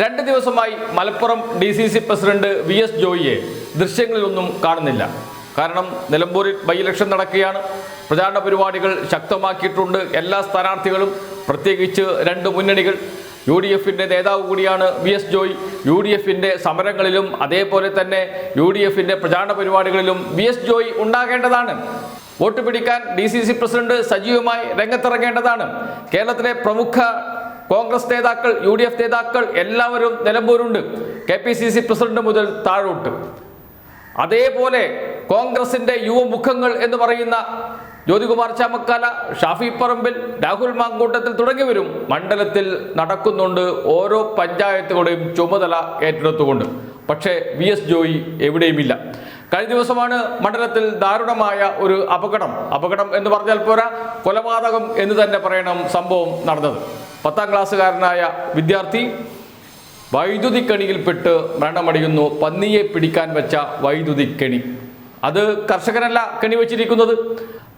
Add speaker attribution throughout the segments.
Speaker 1: രണ്ട് ദിവസമായി Malappuram D C C president V S ജോയിയെ ദൃശ്യങ്ങളിലൊന്നും കാണുന്നില്ല. കാരണം നിലമ്പൂരിൽ ബൈ ഇലക്ഷൻ നടക്കുകയാണ്. പ്രചാരണ പരിപാടികൾ ശക്തമാക്കിയിട്ടുണ്ട്. എല്ലാ സ്ഥാനാർത്ഥികളും പ്രത്യേകിച്ച് രണ്ട് മുന്നണികൾ. യു ഡി എഫിന്റെ നേതാവ് കൂടിയാണ് V S Joy. U D എഫിന്റെ സമരങ്ങളിലും അതേപോലെ തന്നെ യു ഡി എഫിന്റെ പ്രചാരണ പരിപാടികളിലും വി എസ് ജോയ് ഉണ്ടാകേണ്ടതാണ്. വോട്ട് പിടിക്കാൻ ഡി സി സി പ്രസിഡന്റ് സജീവമായി രംഗത്തിറങ്ങേണ്ടതാണ്. കേരളത്തിലെ പ്രമുഖ കോൺഗ്രസ് നേതാക്കൾ യു ഡി എഫ് നേതാക്കൾ എല്ലാവരും നിലമ്പൂരുണ്ട്. K P C C president മുതൽ താഴോട്ട്. അതേപോലെ കോൺഗ്രസിന്റെ യുവമുഖങ്ങൾ എന്ന് പറയുന്ന ജ്യോതികുമാർ ചാമക്കാല ഷാഫി പറമ്പിൽ രാഹുൽ മാങ്കൂട്ടത്തിൽ തുടങ്ങിയവരും മണ്ഡലത്തിൽ നടക്കുന്നുണ്ട്. ഓരോ പഞ്ചായത്തുകളുടെയും ചുമതല ഏറ്റെടുത്തുകൊണ്ട്. പക്ഷേ വി എസ് ജോയി എവിടെയുമില്ല. കഴിഞ്ഞ ദിവസമാണ് മണ്ഡലത്തിൽ ദാരുണമായ ഒരു അപകടം. അപകടം എന്ന് പറഞ്ഞാൽ പോരാ കൊലപാതകം എന്ന് തന്നെ പറയണം സംഭവം നടന്നത്. പത്താം ക്ലാസ്സുകാരനായ വിദ്യാർത്ഥി വൈദ്യുതി കണിയിൽപ്പെട്ട് മരണമടയുന്നു. പന്നിയെ പിടിക്കാൻ വെച്ച വൈദ്യുതി കെണി. അത് കർഷകനല്ല കെണി വെച്ചിരിക്കുന്നത്.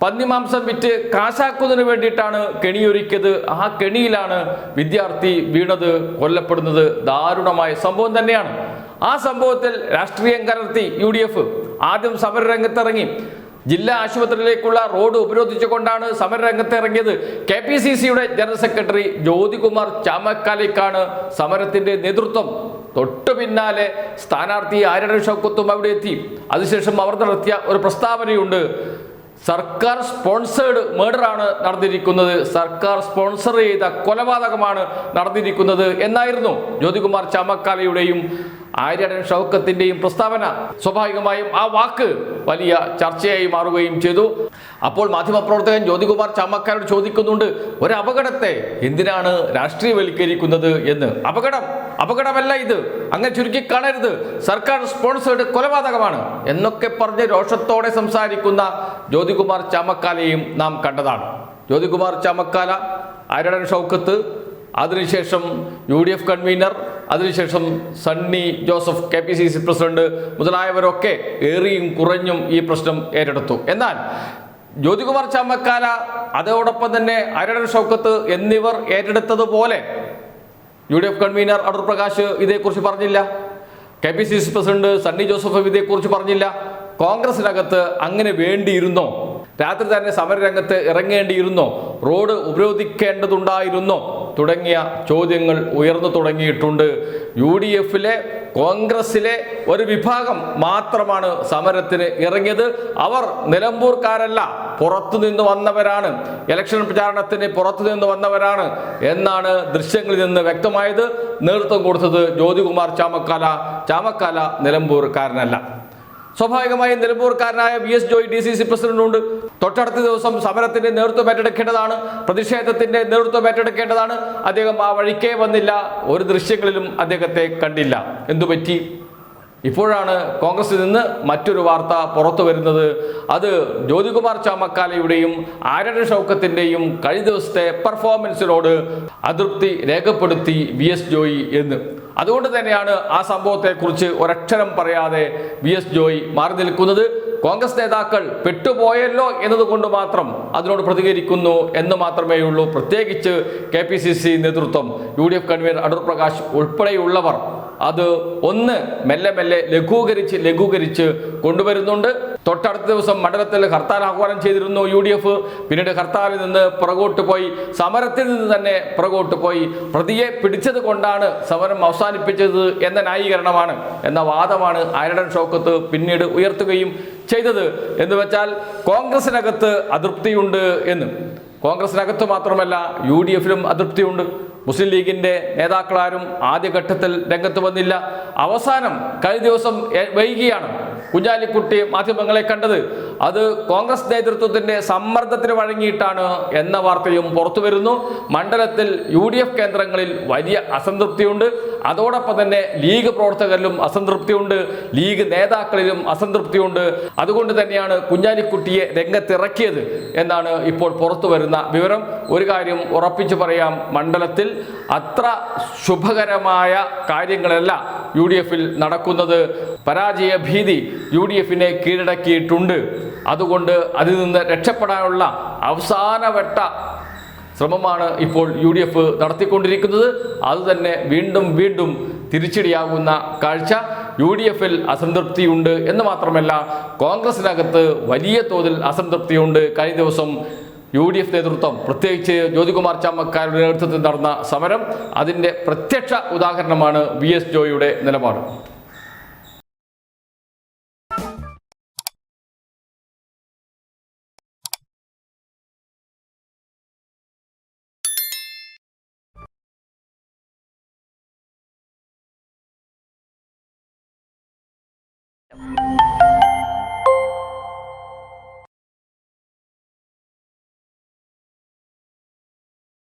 Speaker 1: പന്നിമാംസം വിറ്റ് കാശാക്കുന്നതിന് വേണ്ടിയിട്ടാണ് കെണിയൊരുക്കിയത്. ആ കെണിയിലാണ് വിദ്യാർത്ഥി വീണത് കൊല്ലപ്പെടുന്നത്. ദാരുണമായ സംഭവം തന്നെയാണ്. ആ സംഭവത്തിൽ രാഷ്ട്രീയം കലർത്തി യു ആദ്യം സമരരംഗത്തിറങ്ങി. ജില്ലാ ആശുപത്രിയിലേക്കുള്ള റോഡ് ഉപരോധിച്ചുകൊണ്ടാണ് സമരരംഗത്ത് ഇറങ്ങിയത് കെ പി സി സിയുടെ ജനറൽ സെക്രട്ടറി ജ്യോതികുമാർ ചാമക്കാലിക്കാണ് സമരത്തിന്റെ നേതൃത്വം. തൊട്ടു പിന്നാലെ സ്ഥാനാർത്ഥി ആരണ ഷൗക്കത്തും അവിടെ എത്തി. അതിനുശേഷം അവർ നടത്തിയ ഒരു പ്രസ്താവനയുണ്ട്. സർക്കാർ സ്പോൺസേഡ് മേഡറാണ് നടന്നിരിക്കുന്നത്. സർക്കാർ സ്പോൺസർ ചെയ്ത കൊലപാതകമാണ് നടന്നിരിക്കുന്നത് എന്നായിരുന്നു ജ്യോതികുമാർ ചാമക്കാലയുടെയും ആര്യടൻ ഷൗക്കത്തിന്റെയും പ്രസ്താവന സ്വാഭാവികമായും ആ വാക്ക് വലിയ ചർച്ചയായി മാറുകയും ചെയ്തു. അപ്പോൾ മാധ്യമപ്രവർത്തകൻ ജ്യോതികുമാർ ചാമക്കാരോട് ചോദിക്കുന്നുണ്ട് ഒരു അപകടത്തെ എന്തിനാണ് രാഷ്ട്രീയവൽക്കരിക്കുന്നത് എന്ന്? അപകടം അപകടമല്ല ഇത്. അങ്ങനെ ചുരുക്കി കാണരുത്. സർക്കാർ സ്പോൺസേഡ് കൊലപാതകമാണ്. എന്നൊക്കെ പറഞ്ഞ് രോഷത്തോടെ സംസാരിക്കുന്ന ജ്യോതികുമാർ ചാമക്കാലയും നാം കണ്ടതാണ്. ജ്യോതികുമാർ ചാമക്കാല ആര്യടൻ ഷൗക്കത്ത് അതിനുശേഷം യു ഡി എഫ് കൺവീനർ അതിനുശേഷം Sunny Joseph K P C C president മുതലായവരൊക്കെ ഏറിയും കുറഞ്ഞും ഈ പ്രശ്നം ഏറ്റെടുത്തു. എന്നാൽ ജ്യോതികുമാർ ചാമക്കാല അതോടൊപ്പം തന്നെ അരടൻ ഷൗക്കത്ത് എന്നിവർ ഏറ്റെടുത്തതുപോലെ U D F convener Adoor Prakash ഇതേക്കുറിച്ച് പറഞ്ഞില്ല. K P C C president Sunny Joseph ഇതേക്കുറിച്ച് പറഞ്ഞില്ല. കോൺഗ്രസിനകത്ത് അങ്ങനെ വേണ്ടിയിരുന്നോ? രാത്രി തന്നെ സമരരംഗത്ത് ഇറങ്ങേണ്ടിയിരുന്നോ? റോഡ് ഉപരോധിക്കേണ്ടതുണ്ടായിരുന്നോ? തുടങ്ങിയ ചോദ്യങ്ങൾ ഉയർന്നു തുടങ്ങിയിട്ടുണ്ട്. യു ഡി എഫിലെ കോൺഗ്രസിലെ ഒരു വിഭാഗം മാത്രമാണ് സമരത്തിന് ഇറങ്ങിയത്. അവർ നിലമ്പൂർക്കാരല്ല പുറത്തു നിന്ന് വന്നവരാണ്. ഇലക്ഷൻ പ്രചാരണത്തിന് പുറത്തു നിന്ന് വന്നവരാണ് എന്നാണ് ദൃശ്യങ്ങളിൽ നിന്ന് വ്യക്തമായത്. നേതൃത്വം കൊടുത്തത് ജ്യോതികുമാർ ചാമക്കാല ചാമക്കാല നിലമ്പൂർക്കാരനല്ല. സ്വാഭാവികമായും നിലമ്പൂർക്കാരനായ V S Joy D C C പ്രസിഡന്റുണ്ട്. തൊട്ടടുത്ത ദിവസം സമരത്തിന്റെ നേതൃത്വം ഏറ്റെടുക്കേണ്ടതാണ് പ്രതിഷേധത്തിന്റെ നേതൃത്വം ഏറ്റെടുക്കേണ്ടതാണ്. അദ്ദേഹം ആ വഴിക്കേ വന്നില്ല ഒരു ദൃശ്യങ്ങളിലും അദ്ദേഹത്തെ കണ്ടില്ല. എന്തുപറ്റി? ഇപ്പോഴാണ് കോൺഗ്രസിൽ നിന്ന് മറ്റൊരു വാർത്ത പുറത്തു വരുന്നത്. അത് ജ്യോതികുമാർ ചാമക്കാലയുടെയും ആര്യൻ ഷൗക്കത്തിന്റെയും കഴിഞ്ഞ ദിവസത്തെ പെർഫോമൻസിനോട് അതൃപ്തി രേഖപ്പെടുത്തി വി എസ് ജോയി എന്ന്. അതുകൊണ്ട് തന്നെയാണ് ആ സംഭവത്തെക്കുറിച്ച് ഒരക്ഷരം പറയാതെ വി എസ് ജോയി മാറി നിൽക്കുന്നത്. കോൺഗ്രസ് നേതാക്കൾ പെട്ടുപോയല്ലോ എന്നതുകൊണ്ട് മാത്രം അതിനോട് പ്രതികരിക്കുന്നു എന്ന് മാത്രമേ ഉള്ളൂ. പ്രത്യേകിച്ച് കെ പി സി സി നേതൃത്വം U D F convener Adoor Prakash ഉൾപ്പെടെയുള്ളവർ അത് ഒന്ന് മെല്ലെ മെല്ലെ ലഘൂകരിച്ച് ലഘൂകരിച്ച് കൊണ്ടുവരുന്നുണ്ട്. തൊട്ടടുത്ത ദിവസം മണ്ഡലത്തിൽ ഹർത്താൽ ആഹ്വാനം ചെയ്തിരുന്നു യു ഡി എഫ് പിന്നീട് ഹർത്താലിൽ നിന്ന് പുറകോട്ട് പോയി സമരത്തിൽ നിന്ന് തന്നെ പുറകോട്ട് പോയി. പ്രതിയെ പിടിച്ചത് കൊണ്ടാണ് സമരം അവസാനിപ്പിച്ചത് എന്ന ന്യായീകരണമാണ് എന്ന വാദമാണ് ആരടൻ ഷൗക്കത്ത് പിന്നീട് ഉയർത്തുകയും ചെയ്തത്. എന്ന് വെച്ചാൽ കോൺഗ്രസിനകത്ത് അതൃപ്തിയുണ്ട് എന്ന്. കോൺഗ്രസിനകത്ത് മാത്രമല്ല യു ഡി എഫിലും അതൃപ്തിയുണ്ട്. മുസ്ലിം ലീഗിന്റെ നേതാക്കളാരും ആദ്യഘട്ടത്തിൽ രംഗത്ത് വന്നില്ല. അവസാനം കഴിഞ്ഞ ദിവസം വൈകിയാണ് കുഞ്ഞാലിക്കുട്ടി മാധ്യമങ്ങളെ കണ്ടത്. അത് കോൺഗ്രസ് നേതൃത്വത്തിന്റെ സമ്മർദ്ദത്തിന് വഴങ്ങിയിട്ടാണ് എന്ന വാർത്തയും പുറത്തു വരുന്നു. മണ്ഡലത്തിൽ യു ഡി എഫ് കേന്ദ്രങ്ങളിൽ വലിയ അസംതൃപ്തിയുണ്ട്. അതോടൊപ്പം തന്നെ ലീഗ് പ്രവർത്തകരിലും അസംതൃപ്തിയുണ്ട്. ലീഗ് നേതാക്കളിലും അസംതൃപ്തിയുണ്ട്. അതുകൊണ്ട് തന്നെയാണ് കുഞ്ഞാലിക്കുട്ടിയെ രംഗത്തിറക്കിയത് എന്നാണ് ഇപ്പോൾ പുറത്തു വരുന്ന വിവരം. ഒരു കാര്യം ഉറപ്പിച്ചു പറയാം മണ്ഡലത്തിൽ അത്ര ശുഭകരമായ കാര്യങ്ങളല്ല യു ഡി എഫിൽ നടക്കുന്നത് പരാജയ ഭീതി യു ഡി എഫിനെ കീഴടക്കിയിട്ടുണ്ട്. അതുകൊണ്ട് അതിൽ നിന്ന് രക്ഷപ്പെടാനുള്ള അവസാനവട്ട ശ്രമമാണ് ഇപ്പോൾ യു ഡി എഫ് നടത്തിക്കൊണ്ടിരിക്കുന്നത്. അതുതന്നെ വീണ്ടും വീണ്ടും തിരിച്ചടിയാകുന്ന കാഴ്ച യു ഡി എഫിൽ അസംതൃപ്തിയുണ്ട് എന്ന് മാത്രമല്ല കോൺഗ്രസിനകത്ത് വലിയ തോതിൽ അസംതൃപ്തിയുണ്ട്. കഴിഞ്ഞ ദിവസം യു ഡി എഫ് നേതൃത്വം പ്രത്യേകിച്ച് ജ്യോതികുമാർ ചാമക്കാരുടെ നേതൃത്വത്തിൽ നടന്ന സമരം അതിന്റെ പ്രത്യക്ഷ ഉദാഹരണമാണ് വി എസ് ജോയിയുടെ നിലപാട്.